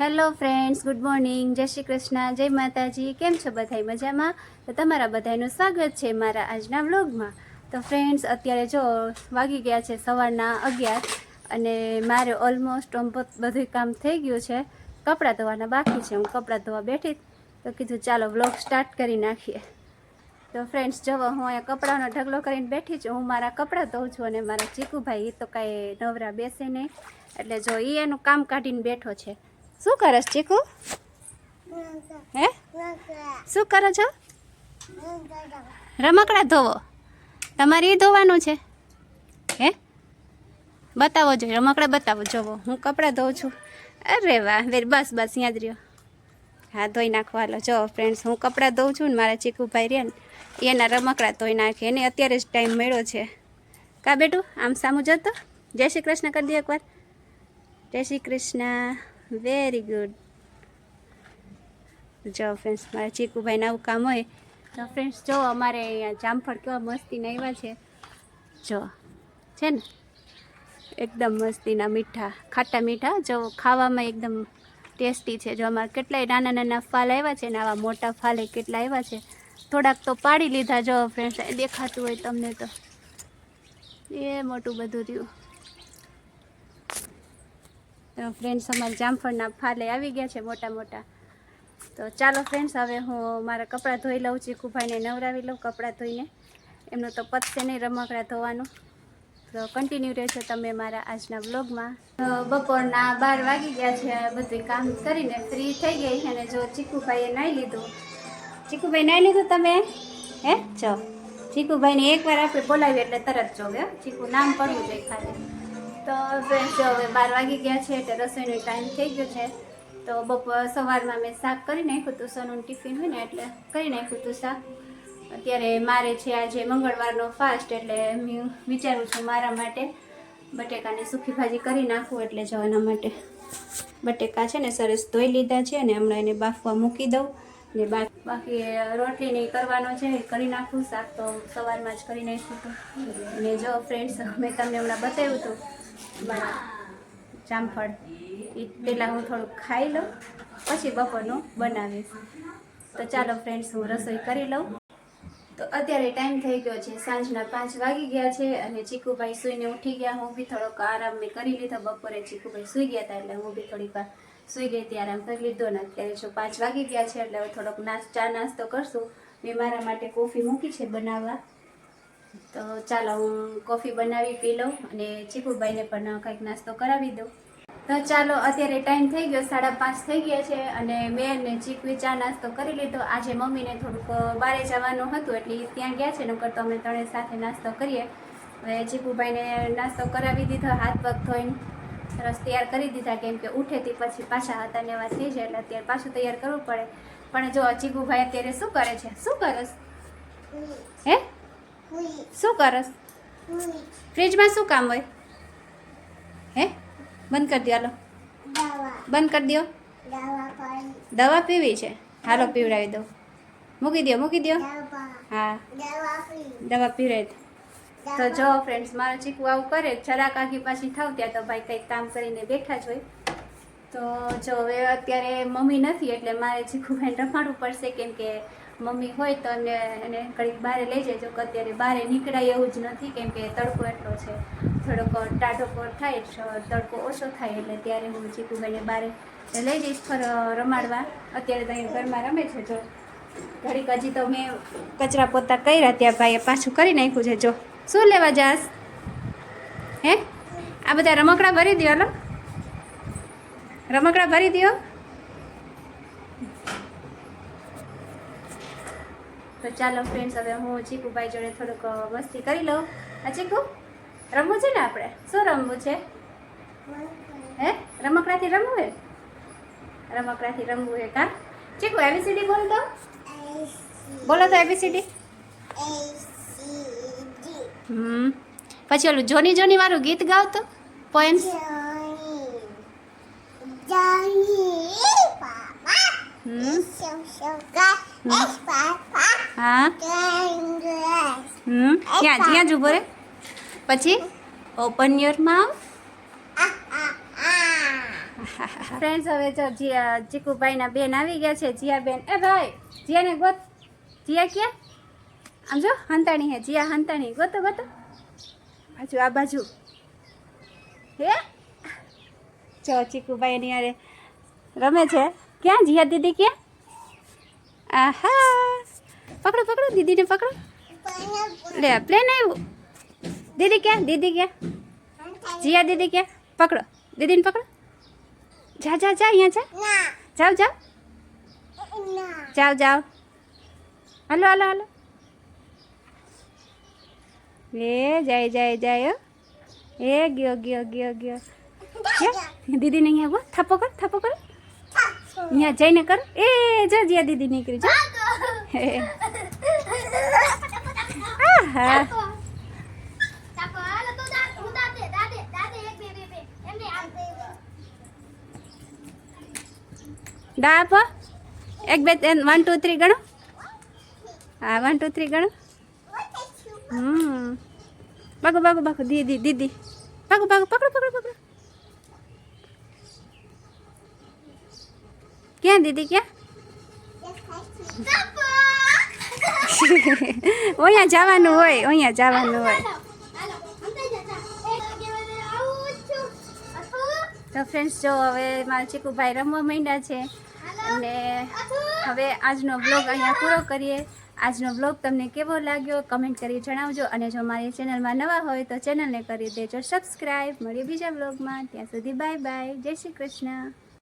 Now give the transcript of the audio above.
Hello friends, good morning. જય શ્રી કૃષ્ણ, જય માતાજી. કેમ છો બધાય? મજામાં? તો તમારા બધાનું સ્વાગત છે મારા આજના વ્લોગમાં. તો ફ્રેન્ડ્સ, અત્યારે જો વાગી ગયા છે સવારના અગિયાર અને મારે ઓલમોસ્ટ બધું કામ થઈ ગયું છે. કપડાં ધોવાના બાકી છે. હું કપડાં ધોવા બેઠી તો કીધું, ચાલો, વ્લોગ સ્ટાર્ટ કરી નાખીએ. તો ફ્રેન્ડ્સ જવો હું અહીંયા કપડાનો ઢગલો કરીને બેઠી છું. હું મારા કપડાં ધોઉં છું અને મારા ચીકુભાઈ એ તો કાંઈ નવરા બેસે નહીં. એટલે જો એ એનું કામ કાઢીને બેઠો છે. શું કરસ ચીકુ? હે? શું કરો છો? રમકડા ધોવો. તમારે એ ધોવાનું છે. હે? બતાવો જોઈએ રમકડા બતાવો, જોવો. હું કપડાં ધોઉં છું. અરે વાહ, વેર બસ બસ જ રહ્યો. હા, ધોઈ નાખો, હાલો. જો ફ્રેન્ડ્સ હું કપડાં ધોઉં છું ને મારા ચીકુભાઈ રહ્યા ને એના રમકડા ધોઈ નાખે. એને અત્યારે જ ટાઈમ મળ્યો છે. કા બેટું, આમ સામું જતો? જય શ્રી કૃષ્ણ, કરી દે એકવાર. જય શ્રી કૃષ્ણ. વેરી ગુડ જો ફ્રેન્ડ્સ મારા ચીકુભાઈને આવું કામ હોય, તો ફ્રેન્ડ્સ જો અમારે અહીંયા જામફળ કેવા મસ્તીના આવ્યા છે. જો, છે ને? એકદમ મસ્તીના મીઠા, ખાટા મીઠા. જો ખાવામાં એકદમ ટેસ્ટી છે. જો અમારે કેટલાય નાના નાના ફાલ આવ્યા છે ને, આવા મોટા ફાલે કેટલા આવ્યા છે. થોડાક તો પાડી લીધા જો ફ્રેન્ડ્સ દેખાતું હોય તમને તો. એ મોટું બધું રહ્યું. ફ્રેન્ડ્સ અમારા જામફળના ફાલે આવી ગયા છે મોટા મોટા. તો ચાલો ફ્રેન્ડ્સ હવે હું મારા કપડાં ધોઈ લઉં ચીકુભાઈને નવરાવી લઉં કપડાં ધોઈને. એમનું તો પતશે નહીં રમકડા ધોવાનું. તો કન્ટિન્યુ રહેશો તમે મારા આજના બ્લોગમાં બપોરના બાર વાગી ગયા છે. બધું કામ કરીને ફ્રી થઈ ગઈ અને જો ચીકુભાઈએ નાહી લીધું. ચીકુભાઈ નાહી લીધું તમે? હે? જો. ચીકુભાઈને એકવાર આપણે બોલાવીએ એટલે તરત જો હે. ચીકુ નામ પડવું જોઈએ ખાલી. તો ફ્રેન્ડ જો હવે બાર વાગી ગયા છે એટલે રસોઈનો ટાઈમ થઈ ગયો છે. તો બપોર સવારમાં મેં શાક કરી નાખ્યું હતું સોનું ટિફિન હોય ને એટલે કરી નાખ્યું હતું શાક. અત્યારે મારે છે આજે મંગળવારનો ફાસ્ટ એટલે હું વિચારું છું મારા માટે બટેકાની સૂકી ભાજી કરી નાખું એટલે જવાના માટે બટેકા છે ને સરસ ધોઈ લીધા છે અને હમણાં એને બાફવા મૂકી દઉં. ને બાકી રોટલી નહીં કરવાનો છે કરી નાખું શાક તો સવારમાં જ કરી નાખ્યું હતું. અને જો ફ્રેન્ડ્સ મેં તમને હમણાં બતાવ્યું હતું જામફળ. એ પહેલાં હું થોડુંક ખાઈ લઉં, પછી બપોરનું બનાવીશ. તો ચાલો ફ્રેન્ડ્સ હું રસોઈ કરી લઉં. તો અત્યારે ટાઈમ થઈ ગયો છે સાંજના પાંચ વાગી ગયા છે અને ચીકુભાઈ સૂઈને ઉઠી ગયા. હું બી થોડોક આરામ મેં કરી લીધો બપોરે. ચીકુભાઈ સૂઈ ગયા હતા એટલે હું બી થોડીક વાર સૂઈ ગઈ હતી, આરામ કરી લીધો. ને અત્યારે જો પાંચ વાગી ગયા છે એટલે હવે થોડોક નાસ ચા નાસ્તો કરશું. મેં મારા માટે કોફી મૂકી છે બનાવવા. તો ચાલો હું કોફી બનાવી, પી લઉં અને ચીકુભાઈને પણ કંઈક નાસ્તો કરાવી દઉં. તો ચાલો, અત્યારે ટાઈમ થઈ ગયો, સાડા પાંચ થઈ ગયા છે અને મેં ને ચીકવી ચા નાસ્તો કરી લીધો. આજે મમ્મીને થોડુંક બારે જવાનું હતું એટલે ત્યાં ગયા છે, નકર તો અમે ત્રણે સાથે નાસ્તો કરીએ. હવે ચીકુભાઈને નાસ્તો કરાવી દીધો, હાથ પગ ધોઈને સરસ તૈયાર કરી દીધા, કેમ કે ઉઠેથી પછી પાછા હતા ને એવા થઈ જાય એટલે અત્યારે પાછું તૈયાર કરવું પડે. પણ જો, ચીકુભાઈ અત્યારે શું કરે છે? શું કરસ હે? શું કરસ? ફ્રીજમાં શું કામ હોય? હે? બંધ કરી દો, હાલો. બંધ કરી દો. દવા પીવી છે. હાલો, પીવડાવી દો મૂકી દો મૂકી દો. હા. દવા પીવડાવી દો તો જો ફ્રેન્ડ્સ મારો ચીકુ આવું કરે, જરાક આખી પાછી થાવ ત્યાં તો ભાઈ કંઈક કામ કરીને બેઠા જ હોય. તો જો હવે અત્યારે મમ્મી નથી, એટલે મારે ચીકુભાઈને રમાડવું પડશે. કેમ કે મમ્મી હોય તો એમને, એને ઘડીક બહાર લઈ જજો કે અત્યારે બહાર નીકળાય એવું જ નથી. કેમ કે તડકો એટલો છે. થોડોક ટાઢો પર થાય તડકો ઓછો થાય, એટલે ત્યારે હું ચીકુભાઈને બહાર લઈ જઈશ ફર, રમાડવા. અત્યારે તો અહીં ઘરમાં રમે છે. જો ઘડીક હજી તો મેં કચરા પોતા કર્યા, ત્યાં ભાઈએ પાછું કરી નાખ્યું છે. જો, શું લેવા જાસ હે? આ બધા રમકડા ભરી દો રમકડા ભરી દો તો ચાલો ફ્રેન્ડ્સ હવે હું ચીકુભાઈ જોડે થોડુંક મસ્તી કરી લઉં. આ ચીકુ? રમવું છે ને આપણે? શું રમવું છે? હે? રમકડાથી રમવું હે રમકડાથી રમવું હે કા? ચીકુ એબીસીડી બોલ તો. બોલો તો એબીસીડી હમ. પછી ઓલું જોની જોની વાળું ગીત ગાવ તો? હા હમ ત્યાં ત્યાં જ ઊભો રે પછી ઓપન યોર માઉથ ફ્રેન્ડ્સ હવે જો જીયા ચીકુભાઈના બેન આવી ગયા છે. જીયા બેન, એ ભાઈ, જીયાને ગોત. જીયા ક્યાં? આમ જો, હંતાણી હે, જીયા હંતાણી. ગોતો ગોતો. બાજુ, આ બાજુ. હે? જો ચીકુભાઈ એની હારે. રમે છે? ક્યાં? જીયા દીદી ક્યાં? આહા! પકડો પકડો, દીદીને પકડો. લે, પ્લેન આવ્યું. દીદી ક્યાં? દીદી ક્યાં? જીયા દીદી ક્યાં? પકડો. દીદીને પકડો. જા જા જા, અહીંયા જા. જાઓ જાઓ જાઓ જાઓ હાલો હાલો હાલો. એ, જાય જાય જાય, હો. એ, ગયો ગયો ગયો ગયો. હે? દીદીને અહીંયા આવો થાપો કર થાપો કર અહીંયા જઈને કર એ જો જ્યાં દીદી નીકળી જો હે. આહા દા આપો એક બે ત્રણ વન ટુ થ્રી ગણો હા વન ટુ થ્રી ગણો હમ બાગો બાગો બાગો દીદી દીદી બાગો બાગો પકડો પકડો પકડો ક્યાં દીદી ક્યાં? અહીંયા જવાનું હોય અહીંયા જવાનું હોય. તો ફ્રેન્ડ્સ જો હવે મારા ચીકુભાઈ રમવા માંડ્યા છે. અને હવે આજનો બ્લોગ અહીંયા પૂરો કરીએ. આજનો બ્લોગ તમને કેવો લાગ્યો કમેન્ટ કરી જણાવજો. અને જો મારી ચેનલમાં નવા હોય તો ચેનલને કરી દેજો. સબસ્ક્રાઈબ મળીએ બીજા બ્લોગમાં ત્યાં સુધી બાય બાય જય શ્રી કૃષ્ણ.